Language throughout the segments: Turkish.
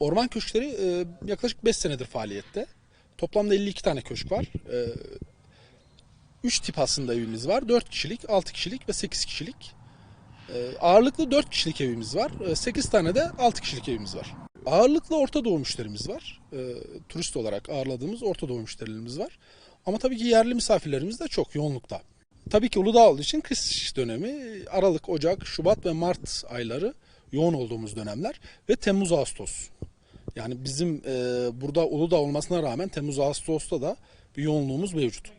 Orman köşkleri e, yaklaşık 5 senedir faaliyette. Toplamda 52 tane köşk var. 3 tip aslında evimiz var. 4 kişilik, 6 kişilik ve 8 kişilik. E, ağırlıklı 4 kişilik evimiz var. 8 tane de 6 kişilik evimiz var. Ağırlıklı Orta Doğu müşterimiz var. E, turist olarak ağırladığımız Orta Doğu müşterilerimiz var. Ama tabii ki yerli misafirlerimiz de çok yoğunlukta. Tabii ki Uludağ olduğu için kış dönemi Aralık, Ocak, Şubat ve Mart ayları yoğun olduğumuz dönemler ve Temmuz, Ağustos. Yani bizim e, burada Uludağ olmasına rağmen Temmuz, Ağustos'ta da bir yoğunluğumuz mevcut.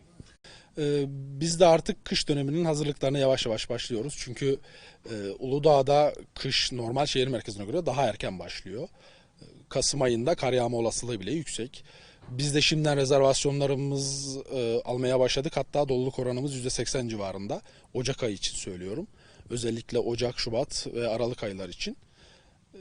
E, biz de artık kış döneminin hazırlıklarına yavaş yavaş başlıyoruz. Çünkü e, Uludağ'da kış normal şehir merkezine göre daha erken başlıyor. Kasım ayında kar yağma olasılığı bile yüksek. Biz de şimdiden rezervasyonlarımız e, almaya başladık. Hatta doluluk oranımız %80 civarında. Ocak ayı için söylüyorum. Özellikle Ocak, Şubat ve Aralık aylar için. E,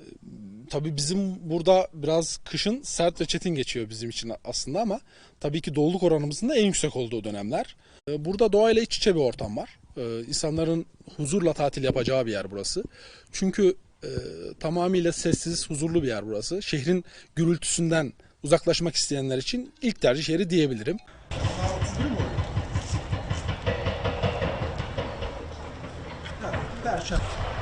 tabii bizim burada biraz kışın sert ve çetin geçiyor bizim için aslında ama tabii ki doluluk oranımızın da en yüksek olduğu dönemler. E, burada doğayla iç içe bir ortam var. E, insanların huzurla tatil yapacağı bir yer burası. Çünkü e, tamamıyla sessiz, huzurlu bir yer burası. Şehrin gürültüsünden uzaklaşmak isteyenler için ilk tercih yeri diyebilirim. Perşembe.